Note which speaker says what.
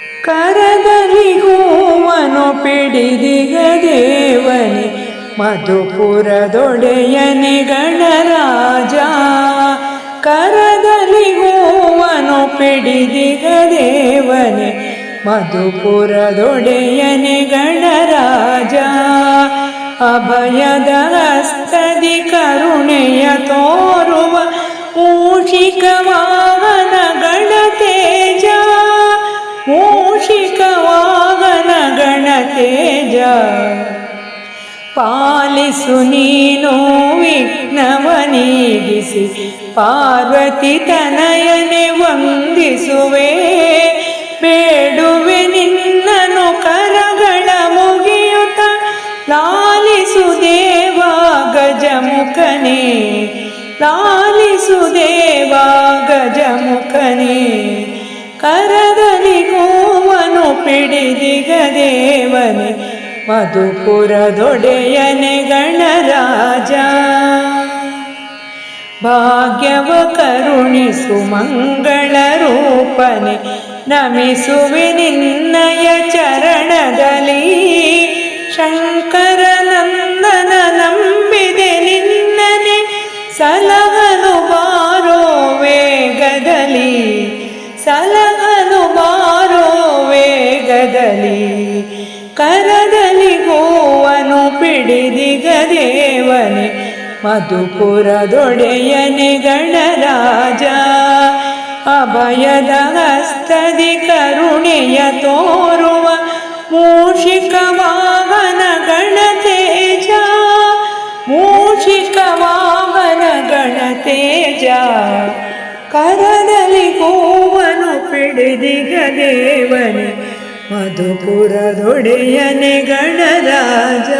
Speaker 1: ಕರದಲ್ಲಿ ಹೂವನು ಪಿಡಿದಿಗ ದೇವನೇ, ಮಧುಪುರದೊಡೆಯನೆ ಗಣರಾಜ. ಕರದಲ್ಲಿ ಹೂವನು ಪಿಡಿದಿಗ ದೇವನೇ, ಮಧುಪುರದೊಡೆಯನೆ ಗಣರಾಜ. ಅಭಯದ ಹಸ್ತದಿ ಕರುಣೆಯ ತೋರುವ ಪಾಲಿಸು ನೀನು ವಿಘ್ನವನೀಗಿಸಿ. ಪಾರ್ವತಿ ತನಯನೆ ವಂದಿಸುವೆ. ಬೇಡುವೆ ನಿನ್ನನು ಕರಗಳ ಮುಗಿಯುತ. ಲಾಲಿಸು ದೇವ ಗಜಮುಖನೇ. ಲಾಲಿಸು ದೇವ ಗಜಮುಖನೇ. ಕರದಲ್ಲಿ ಮಧುಪುರದೊಡೆಯನೆ ಗಣರಾಜ ಭಾಗ್ಯವ ಕರುಣಿಸು ಮಂಗಳ ರೂಪನೆ ನಮಿಸುವೆ ನಿನ್ನಯ ಚರಣದಲ್ಲಿ. ಶಂಕರ ನಂದನ ನಂಬಿದೆ ನಿನ್ನನೆ ಸಲಹನು ಬಾರೋ ವೇಗದಲ್ಲಿ. ಸಲಹನು ಕರದಲ್ಲಿ ಹೂವನು ಪಿಡಿದಿಗ ದೇವನೇ ಮಧುಪುರದೊಡೆಯನೆ ಗಣರಾಜ ಅಭಯದ ಹಸ್ತದಿ ಕರುಣೆಯ ತೋರುವ ಮೂಷಿಕ ವಾಹನ ಗಣತೇಜ ಮೂಷಿಕ ವಾಹನ ಗಣತೇಜ ಕರದಲ್ಲಿ ಹೂವನು ಪಿಡಿದಿಗ ದೇವನೇ ಮಧುಪುರದೊಡೆಯನೆ ಗಣರಾಜ.